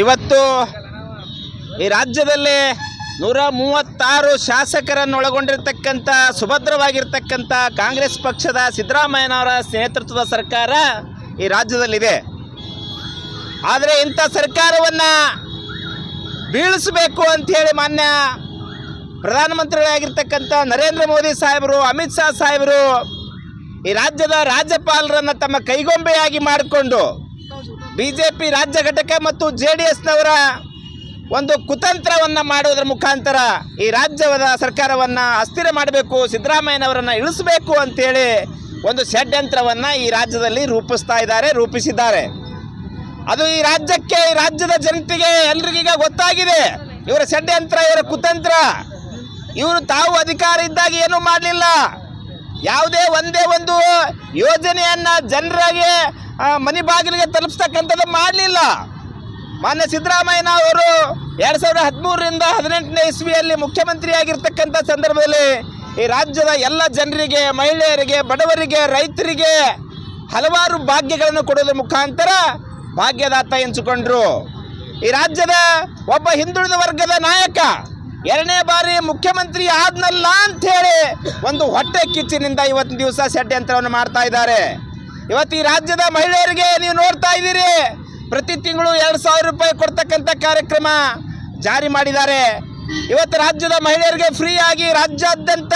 ಇವತ್ತು ಈ ರಾಜ್ಯದಲ್ಲಿ ನೂರ ಮೂವತ್ತಾರು ಶಾಸಕರನ್ನು ಒಳಗೊಂಡಿರ್ತಕ್ಕಂಥ ಸುಭದ್ರವಾಗಿರ್ತಕ್ಕಂಥ ಕಾಂಗ್ರೆಸ್ ಪಕ್ಷದ ಸಿದ್ದರಾಮಯ್ಯನವರ ನೇತೃತ್ವದ ಸರ್ಕಾರ ಈ ರಾಜ್ಯದಲ್ಲಿದೆ. ಆದರೆ ಇಂಥ ಸರ್ಕಾರವನ್ನು ಬೀಳಿಸಬೇಕು ಅಂಥೇಳಿ ಮಾನ್ಯ ಪ್ರಧಾನಮಂತ್ರಿಗಳಾಗಿರ್ತಕ್ಕಂಥ ನರೇಂದ್ರ ಮೋದಿ ಸಾಹೇಬರು, ಅಮಿತ್ ಶಾ ಸಾಹೇಬರು ಈ ರಾಜ್ಯದ ರಾಜ್ಯಪಾಲರನ್ನು ತಮ್ಮ ಕೈಗೊಂಬೆಯಾಗಿ ಮಾಡಿಕೊಂಡು ಬಿ ಜೆ ಪಿ ರಾಜ್ಯ ಘಟಕ ಮತ್ತು ಜೆ ಡಿ ಎಸ್ನವರ ಒಂದು ಕುತಂತ್ರವನ್ನು ಮಾಡುವುದರ ಮುಖಾಂತರ ಈ ರಾಜ್ಯದ ಸರ್ಕಾರವನ್ನು ಅಸ್ಥಿರ ಮಾಡಬೇಕು, ಸಿದ್ದರಾಮಯ್ಯನವರನ್ನು ಇಳಿಸಬೇಕು ಅಂತೇಳಿ ಒಂದು ಷಡ್ಯಂತ್ರವನ್ನು ಈ ರಾಜ್ಯದಲ್ಲಿ ರೂಪಿಸ್ತಾ ಇದ್ದಾರೆ, ರೂಪಿಸಿದ್ದಾರೆ. ಅದು ಈ ರಾಜ್ಯಕ್ಕೆ, ಈ ರಾಜ್ಯದ ಜನತೆಗೆ ಎಲ್ರಿಗೀಗ ಗೊತ್ತಾಗಿದೆ. ಇವರ ಷಡ್ಯಂತ್ರ, ಇವರ ಕುತಂತ್ರ. ಇವರು ತಾವು ಅಧಿಕಾರ ಇದ್ದಾಗ ಏನೂ ಮಾಡಲಿಲ್ಲ. ಯಾವುದೇ ಒಂದೇ ಒಂದು ಯೋಜನೆಯನ್ನು ಜನರಿಗೆ ಮನೆ ಬಾಗಿಲಿಗೆ ತಲುಪಿಸ್ತಕ್ಕಂಥದ್ದು ಮಾಡಲಿಲ್ಲ. ಮಾನ್ಯ ಸಿದ್ದರಾಮಯ್ಯನ ಅವರು ಎರಡು ಸಾವಿರದ ಹದಿಮೂರರಿಂದ ಹದಿನೆಂಟನೇ ಇಸ್ವಿಯಲ್ಲಿ ಮುಖ್ಯಮಂತ್ರಿಯಾಗಿರ್ತಕ್ಕಂಥ ಸಂದರ್ಭದಲ್ಲಿ ಈ ರಾಜ್ಯದ ಎಲ್ಲ ಜನರಿಗೆ, ಮಹಿಳೆಯರಿಗೆ, ಬಡವರಿಗೆ, ರೈತರಿಗೆ ಹಲವಾರು ಭಾಗ್ಯಗಳನ್ನು ಕೊಡೋದ್ರ ಮುಖಾಂತರ ಭಾಗ್ಯದಾತ ಎನಿಸಿಕೊಂಡ್ರು. ಈ ರಾಜ್ಯದ ಒಬ್ಬ ಹಿಂದುಳಿದ ವರ್ಗದ ನಾಯಕ ಎರಡನೇ ಬಾರಿ ಮುಖ್ಯಮಂತ್ರಿ ಆದ್ನಲ್ಲ ಹೇಳಿ ಒಂದು ಹೊಟ್ಟೆ ಕಿಚ್ಚಿನಿಂದ ಇವತ್ತಿನ ದಿವಸ ಷಡ್ಯಂತ್ರವನ್ನು ಮಾಡ್ತಾ ಇದ್ದಾರೆ. ಇವತ್ತು ಈ ರಾಜ್ಯದ ಮಹಿಳೆಯರಿಗೆ ನೀವು ನೋಡ್ತಾ ಇದ್ದೀರಿ. ಪ್ರತಿ ತಿಂಗಳು ಎರಡು ಸಾವಿರ ರೂಪಾಯಿ ಕೊಡ್ತಕ್ಕಂಥ ಕಾರ್ಯಕ್ರಮ ಜಾರಿ ಮಾಡಿದ್ದಾರೆ. ಇವತ್ತು ರಾಜ್ಯದ ಮಹಿಳೆಯರಿಗೆ ಫ್ರೀ ಆಗಿ ರಾಜ್ಯಾದ್ಯಂತ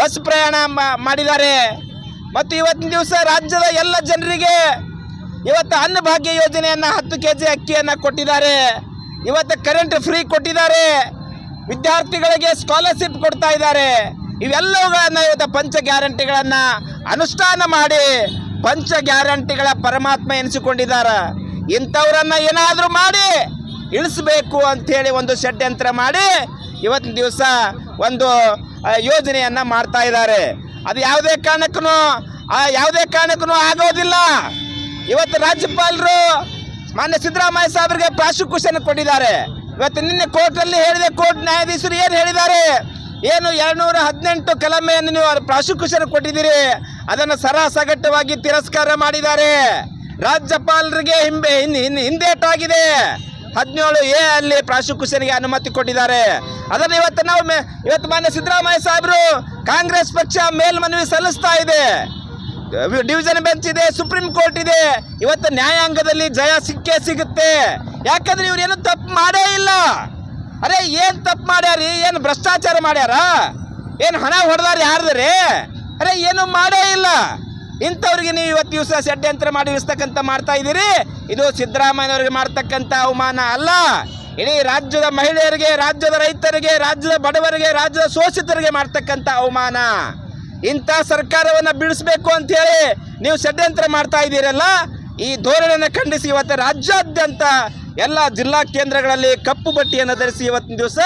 ಬಸ್ ಪ್ರಯಾಣ ಮಾಡಿದ್ದಾರೆ. ಮತ್ತು ಇವತ್ತಿನ ದಿವಸ ರಾಜ್ಯದ ಎಲ್ಲ ಜನರಿಗೆ ಇವತ್ತು ಅನ್ನಭಾಗ್ಯ ಯೋಜನೆಯನ್ನು ಹತ್ತು ಕೆ ಜಿ ಅಕ್ಕಿಯನ್ನು ಕೊಟ್ಟಿದ್ದಾರೆ. ಇವತ್ತು ಕರೆಂಟ್ ಫ್ರೀ ಕೊಟ್ಟಿದ್ದಾರೆ. ವಿದ್ಯಾರ್ಥಿಗಳಿಗೆ ಸ್ಕಾಲರ್ಶಿಪ್ ಕೊಡ್ತಾ ಇದ್ದಾರೆ. ಇವೆಲ್ಲವುಗಳನ್ನು ಇವತ್ತು ಪಂಚ ಗ್ಯಾರಂಟಿಗಳನ್ನು ಅನುಷ್ಠಾನ ಮಾಡಿ ಪಂಚ ಗ್ಯಾರಂಟಿಗಳ ಪರಮಾತ್ಮ ಎನಿಸಿಕೊಂಡಿದ್ದಾರೆ. ಇಂಥವ್ರನ್ನ ಏನಾದರೂ ಮಾಡಿ, ಇಳಿಸಬೇಕು ಅಂಥೇಳಿ ಒಂದು ಷಡ್ಯಂತ್ರ ಮಾಡಿ ಇವತ್ತಿನ ದಿವಸ ಒಂದು ಯೋಜನೆಯನ್ನು ಮಾಡ್ತಾ ಇದ್ದಾರೆ. ಅದು ಯಾವುದೇ ಕಾರಣಕ್ಕೂ ಯಾವುದೇ ಕಾರಣಕ್ಕೂ ಆಗೋದಿಲ್ಲ. ಇವತ್ತು ರಾಜ್ಯಪಾಲರು ಮಾನ್ಯ ಸಿದ್ದರಾಮಯ್ಯ ಸಾಹೇಬರಿಗೆ ಪ್ರಾಸಿಕ್ಯೂಷನ್ ಕೊಟ್ಟಿದ್ದಾರೆ. ಇವತ್ತು ನಿನ್ನೆ ಕೋರ್ಟಲ್ಲಿ ಹೇಳಿದೆ ಕೋರ್ಟ್ ನ್ಯಾಯಾಧೀಶರು ಏನು ಹೇಳಿದ್ದಾರೆ? ಏನು ಎರಡುನೂರ ಹದಿನೆಂಟು ಕಲಮೆಯನ್ನು ನೀವು ಪ್ರಾಸಿಕ್ಯೂಷನ್ ಕೊಟ್ಟಿದ್ದೀರಿ. ಅದನ್ನು ಸರಾಸಗಟ್ಟವಾಗಿ ತಿರಸ್ಕಾರ ಮಾಡಿದ್ದಾರೆ. ರಾಜ್ಯಪಾಲರಿಗೆ ಹಿಂಬೆ ಹಿಂದೇಟಾಗಿದೆ. ಹದಿನೇಳು ಎ ಅಲ್ಲಿ ಪ್ರಾಸಿಕ್ಯೂಷನ್ಗೆ ಅನುಮತಿ ಕೊಟ್ಟಿದ್ದಾರೆ. ಅದನ್ನು ಇವತ್ತು ನಾವು ಇವತ್ತು ಮಾನ್ಯ ಸಿದ್ದರಾಮಯ್ಯ ಸಾಹೇಬರು ಕಾಂಗ್ರೆಸ್ ಪಕ್ಷ ಮೇಲ್ಮನವಿ ಸಲ್ಲಿಸ್ತಾ ಇದೆ. ಡಿವಿಷನ್ ಬೆಂಚ್ ಇದೆ, ಸುಪ್ರೀಂ ಕೋರ್ಟ್ ಇದೆ. ಇವತ್ತು ನ್ಯಾಯಾಂಗದಲ್ಲಿ ಜಯ ಸಿಕ್ಕೇ ಸಿಗುತ್ತೆ. ಯಾಕಂದ್ರೆ ಇವ್ರು ಏನು ತಪ್ಪು ಮಾಡೇ ಇಲ್ಲ. ಅರೆ, ಏನು ತಪ್ಪು ಮಾಡ್ಯಾರಿ? ಏನು ಭ್ರಷ್ಟಾಚಾರ ಮಾಡ್ಯಾರ? ಏನು ಹಣ ಹೊಡೆದಾರ ಯಾರ್ದ್ರಿ? ಅರೆ, ಏನು ಮಾಡೇ ಇಲ್ಲ. ಇಂಥವ್ರಿಗೆ ನೀವು ಇವತ್ತು ದಿವಸ ಷಡ್ಯಂತ್ರ ಮಾಡಿ ಇಸ್ತಕ್ಕಂಥ ಮಾಡ್ತಾ ಇದ್ದೀರಿ. ಇದು ಸಿದ್ದರಾಮಯ್ಯನವರಿಗೆ ಮಾಡ್ತಕ್ಕಂಥ ಅವಮಾನ ಅಲ್ಲ. ಇಡೀ ರಾಜ್ಯದ ಮಹಿಳೆಯರಿಗೆ, ರಾಜ್ಯದ ರೈತರಿಗೆ, ರಾಜ್ಯದ ಬಡವರಿಗೆ, ರಾಜ್ಯದ ಶೋಷಿತರಿಗೆ ಮಾಡ್ತಕ್ಕಂಥ ಅವಮಾನ. ಇಂಥ ಸರ್ಕಾರವನ್ನು ಬೀಳಿಸಬೇಕು ಅಂತೇಳಿ ನೀವು ಷಡ್ಯಂತ್ರ ಮಾಡ್ತಾ ಇದ್ದೀರಲ್ಲ, ಈ ಧೋರಣೆಯನ್ನು ಖಂಡಿಸಿ ಇವತ್ತು ರಾಜ್ಯಾದ್ಯಂತ ಎಲ್ಲ ಜಿಲ್ಲಾ ಕೇಂದ್ರಗಳಲ್ಲಿ ಕಪ್ಪು ಬಟ್ಟೆಯನ್ನು ಧರಿಸಿ ಇವತ್ತಿನ ದಿವಸ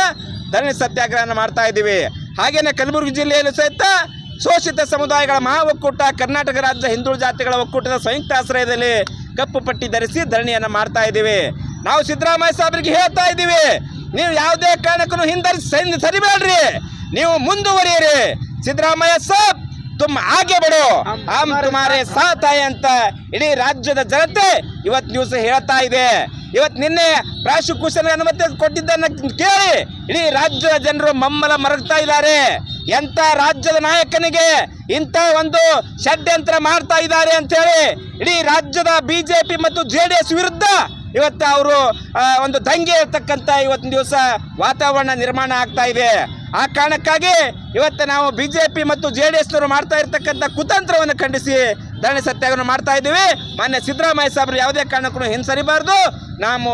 ಧರಣಿ ಸತ್ಯಾಗ್ರಹವನ್ನು ಮಾಡ್ತಾ ಇದ್ದೀವಿ. ಹಾಗೇನೆ ಕಲಬುರಗಿ ಜಿಲ್ಲೆಯಲ್ಲೂ ಸಹಿತ ಶೋಷಿತ ಸಮುದಾಯಗಳ ಮಹಾ ಒಕ್ಕೂಟ, ಕರ್ನಾಟಕ ರಾಜ್ಯ ಹಿಂದುಳಿದ ಜಾತಿಗಳ ಒಕ್ಕೂಟದ ಸಂಯುಕ್ತ ಆಶ್ರಯದಲ್ಲಿ ಕಪ್ಪು ಪಟ್ಟಿ ಧರಿಸಿ ಧರಣಿಯನ್ನು ಮಾಡ್ತಾ ಇದ್ದೀವಿ. ನಾವು ಸಿದ್ದರಾಮಯ್ಯ ಸಾಹೇಬರಿಗೆ ಹೇಳ್ತಾ ಇದ್ದೀವಿ, ನೀವು ಯಾವುದೇ ಕಾರಣಕ್ಕೂ ಹಿಂದರಿಸಿ ಹಿಂದೆ ಸರಿಬೇಡ್ರಿ. ನೀವು ಮುಂದುವರಿಯಿರಿ. ಸಿದ್ದರಾಮಯ್ಯ ಸಾಬ್ ತುಮ್ ಹಾಗೆ ಬಿಡು. ಹಮ್ ತುಮಾರೆ ಸಾಥ್ ಆಯ್ ಅಂತ ಇಡೀ ರಾಜ್ಯದ ಜನತೆ ಇವತ್ತು ದಿವಸ ಹೇಳ್ತಾ ಇದೆ. ಇವತ್ತು ನಿನ್ನೆ ಪ್ರಾಸಿಕ್ಯೂಷನ್ ಅನುಮತಿ ಕೊಟ್ಟಿದ್ದನ್ನ ಕೇಳಿ ಇಡೀ ರಾಜ್ಯದ ಜನರು ಮಮ್ಮಲ ಮರಗ್ತಾ ಇದ್ದಾರೆ. ಎಂತ ರಾಜ್ಯದ ನಾಯಕನಿಗೆ ಇಂಥ ಒಂದು ಷಡ್ಯಂತ್ರ ಮಾಡ್ತಾ ಇದ್ದಾರೆ ಅಂತ ಹೇಳಿ ಇಡೀ ರಾಜ್ಯದ ಬಿಜೆಪಿ ಮತ್ತು ಜೆ ಡಿ ಎಸ್ ವಿರುದ್ಧ ಇವತ್ತು ಅವರು ಒಂದು ದಂಗೆ ಇರ್ತಕ್ಕಂಥ ಇವತ್ತಿನ ದಿವಸ ವಾತಾವರಣ ನಿರ್ಮಾಣ ಆಗ್ತಾ ಇದೆ. ಆ ಕಾರಣಕ್ಕಾಗಿ ಇವತ್ತು ನಾವು ಬಿಜೆಪಿ ಮತ್ತು ಜೆ ಡಿ ಎಸ್ನವರು ಮಾಡ್ತಾ ಇರ್ತಕ್ಕಂಥ ಕುತಂತ್ರವನ್ನು ಖಂಡಿಸಿ ಧರಣಿ ಸತ್ಯಾಗ್ರಹ ಮಾಡ್ತಾ ಇದ್ದೀವಿ. ಮಾನ್ಯ ಸಿದ್ದರಾಮಯ್ಯ ಸಾಹೇಬರು ಯಾವುದೇ ಕಾರಣಕ್ಕೂ ಹಿಂಸರಿಬಾರ್ದು. ನಾವು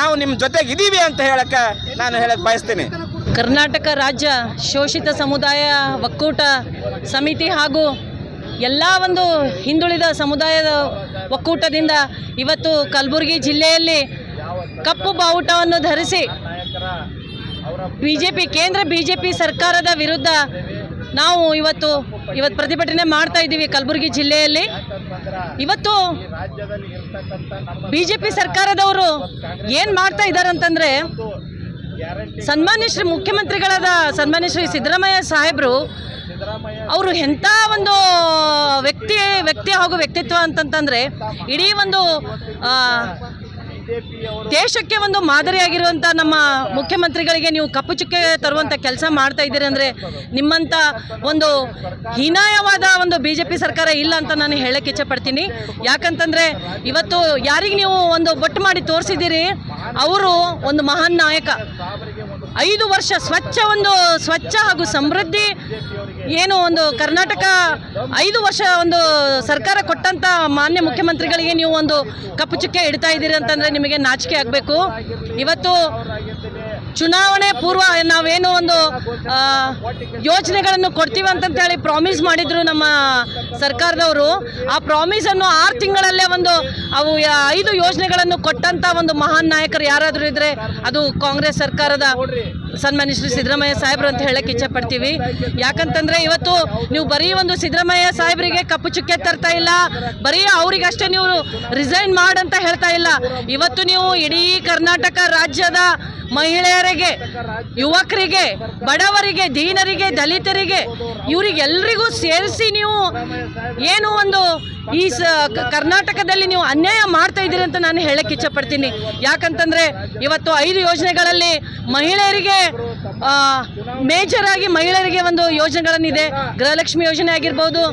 ನಾವು ನಿಮ್ಮ ಜೊತೆಗೆ ಇದ್ದೀವಿ ಅಂತ ಹೇಳಕ್ಕೆ ನಾನು ಹೇಳಕ್ಕೆ ಬಯಸ್ತೀನಿ. ಕರ್ನಾಟಕ ರಾಜ್ಯ ಶೋಷಿತ ಸಮುದಾಯ ಒಕ್ಕೂಟ ಸಮಿತಿ ಹಾಗೂ ಎಲ್ಲ ಒಂದು ಹಿಂದುಳಿದ ಸಮುದಾಯದ ಒಕ್ಕೂಟದಿಂದ ಇವತ್ತು ಕಲಬುರಗಿ ಜಿಲ್ಲೆಯಲ್ಲಿ ಕಪ್ಪು ಬಾವುಟವನ್ನು ಧರಿಸಿ ಬಿ ಜೆ ಪಿ ಕೇಂದ್ರ ಬಿ ಜೆ ಪಿ ಸರ್ಕಾರದ ವಿರುದ್ಧ ನಾವು ಇವತ್ತು ಇವತ್ತು ಪ್ರತಿಭಟನೆ ಮಾಡ್ತಾ ಇದ್ದೀವಿ ಕಲಬುರಗಿ ಜಿಲ್ಲೆಯಲ್ಲಿ. ಇವತ್ತು ಬಿ ಜೆ ಪಿ ಸರ್ಕಾರದವರು ಏನು ಮಾಡ್ತಾ ಇದ್ದಾರೆ ಅಂತಂದರೆ ಸನ್ಮಾನ್ಯ ಶ್ರೀ ಮುಖ್ಯಮಂತ್ರಿಗಳಾದ ಸನ್ಮಾನ್ಯ ಶ್ರೀ ಸಿದ್ದರಾಮಯ್ಯ ಸಾಹೇಬರು ಅವರು ಎಂಥ ಒಂದು ವ್ಯಕ್ತಿ ವ್ಯಕ್ತಿ ಹಾಗೂ ವ್ಯಕ್ತಿತ್ವ ಅಂತಂತಂದರೆ ಇಡೀ ಒಂದು ದೇಶಕ್ಕೆ ಒಂದು ಮಾದರಿಯಾಗಿರುವಂಥ ನಮ್ಮ ಮುಖ್ಯಮಂತ್ರಿಗಳಿಗೆ ನೀವು ಕಪ್ಪು ಚುಕ್ಕೆ ತರುವಂಥ ಕೆಲಸ ಮಾಡ್ತಾ ಇದ್ದೀರಿ ಅಂದರೆ ನಿಮ್ಮಂಥ ಒಂದು ಹೀನಾಯವಾದ ಒಂದು ಬಿ ಜೆ ಪಿ ಸರ್ಕಾರ ಇಲ್ಲ ಅಂತ ನಾನು ಹೇಳಕ್ಕೆ ಇಚ್ಛಪಡ್ತೀನಿ. ಯಾಕಂತಂದರೆ ಇವತ್ತು ಯಾರಿಗೆ ನೀವು ಒಂದು ಬೊಟ್ಟು ಮಾಡಿ ತೋರಿಸಿದ್ದೀರಿ? ಅವರು ಒಂದು ಮಹಾನ್ ನಾಯಕ. ಐದು ವರ್ಷ ಸ್ವಚ್ಛ ಒಂದು ಸ್ವಚ್ಛ ಹಾಗೂ ಸಮೃದ್ಧಿ ಏನು ಒಂದು ಕರ್ನಾಟಕ ಐದು ವರ್ಷ ಒಂದು ಸರ್ಕಾರ ಕೊಟ್ಟಂತ ಮಾನ್ಯ ಮುಖ್ಯಮಂತ್ರಿಗಳಿಗೆ ನೀವು ಒಂದು ಕಪ್ಪು ಚುಕ್ಕೆ ಇಡ್ತಾ ಇದ್ದೀರಿ ಅಂತಂದ್ರೆ ನಿಮಗೆ ನಾಚಿಕೆ ಆಗಬೇಕು. ಇವತ್ತು ಚುನಾವಣೆ ಪೂರ್ವ ನಾವೇನು ಒಂದು ಯೋಜನೆಗಳನ್ನು ಕೊಡ್ತೀವಿ ಅಂತಂತ ಹೇಳಿ ಪ್ರಾಮಿಸ್ ಮಾಡಿದ್ರು ನಮ್ಮ ಸರ್ಕಾರದವರು. ಆ ಪ್ರಾಮಿಸನ್ನು ಆರು ತಿಂಗಳಲ್ಲೇ ಒಂದು, ಅವು ಐದು ಯೋಜನೆಗಳನ್ನು ಕೊಟ್ಟಂತ ಒಂದು ಮಹಾನ್ ನಾಯಕರು ಯಾರಾದರೂ ಇದ್ರೆ ಅದು ಕಾಂಗ್ರೆಸ್ ಸರ್ಕಾರದ ಸನ್ಮಾನ್ಯ ಶ್ರೀ ಸಿದ್ದರಾಮಯ್ಯ ಸಾಹೇಬ್ರು ಅಂತ ಹೇಳಕ್ಕೆ ಇಚ್ಛಪಡ್ತೀವಿ. ಯಾಕಂತಂದ್ರೆ ಇವತ್ತು ನೀವು ಬರೀ ಒಂದು ಸಿದ್ದರಾಮಯ್ಯ ಸಾಹೇಬರಿಗೆ ಕಪ್ಪು ಚುಕ್ಕೆ ತರ್ತಾ ಇಲ್ಲ, ಬರೀ ಅವರಿಗಷ್ಟೇ ನೀವು ರಿಸೈನ್ ಮಾಡಂತ ಹೇಳ್ತಾ ಇಲ್ಲ. ಇವತ್ತು ನೀವು ಇಡೀ ಕರ್ನಾಟಕ ರಾಜ್ಯದ ಮಹಿಳೆಯರಿಗೆ, ಯುವಕರಿಗೆ, ಬಡವರಿಗೆ, ದೀನರಿಗೆ, ದಲಿತರಿಗೆ ಇವರಿಗೆಲ್ಲರಿಗೂ ಸೇರಿಸಿ ನೀವು ಏನು ಒಂದು ಈ ಸ ಕರ್ನಾಟಕದಲ್ಲಿ ನೀವು ಅನ್ಯಾಯ ಮಾಡ್ತಾ ಇದ್ದೀರಿ ಅಂತ ನಾನು ಹೇಳಕ್ಕೆ ಇಚ್ಛಪಡ್ತೀನಿ. ಯಾಕಂತಂದ್ರೆ ಇವತ್ತು ಐದು ಯೋಜನೆಗಳಲ್ಲಿ ಮಹಿಳೆಯರಿಗೆ ಮೇಜರ್ ಆಗಿ ಮಹಿಳೆಯರಿಗೆ ಒಂದು ಯೋಜನೆಗಳನ್ನಿದೆ. ಗೃಹಲಕ್ಷ್ಮಿ ಯೋಜನೆ ಆಗಿರ್ಬೋದು,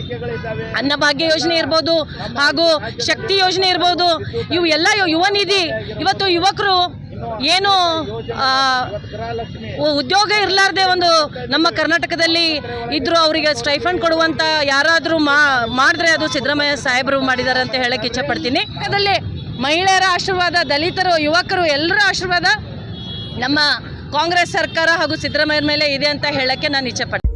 ಅನ್ನಭಾಗ್ಯ ಯೋಜನೆ ಇರ್ಬೋದು, ಹಾಗೂ ಶಕ್ತಿ ಯೋಜನೆ ಇರ್ಬೋದು. ಇವು ಎಲ್ಲ ಯುವ ನಿಧಿ. ಇವತ್ತು ಯುವಕರು ಏನು ಉದ್ಯೋಗ ಇರಲಾರ್ದೆ ಒಂದು ನಮ್ಮ ಕರ್ನಾಟಕದಲ್ಲಿ ಇದ್ರು ಅವರಿಗೆ ಸ್ಟೈಫಂಡ್ ಕೊಡುವಂತ ಯಾರಾದರೂ ಮಾಡಿದ್ರೆ ಅದು ಸಿದ್ದರಾಮಯ್ಯ ಸಾಹೇಬರು ಮಾಡಿದ್ದಾರೆ ಅಂತ ಹೇಳಕ್ಕೆ ಇಚ್ಛಪಡ್ತೀನಿ. ಮಹಿಳೆಯರ ಆಶೀರ್ವಾದ, ದಲಿತರು, ಯುವಕರು ಎಲ್ಲರ ಆಶೀರ್ವಾದ ನಮ್ಮ ಕಾಂಗ್ರೆಸ್ ಸರ್ಕಾರ ಹಾಗೂ ಸಿದ್ದರಾಮಯ್ಯ ಮೇಲೆ ಇದೆ ಅಂತ ಹೇಳಕ್ಕೆ ನಾನು ಇಚ್ಛಪಡ್ತೀನಿ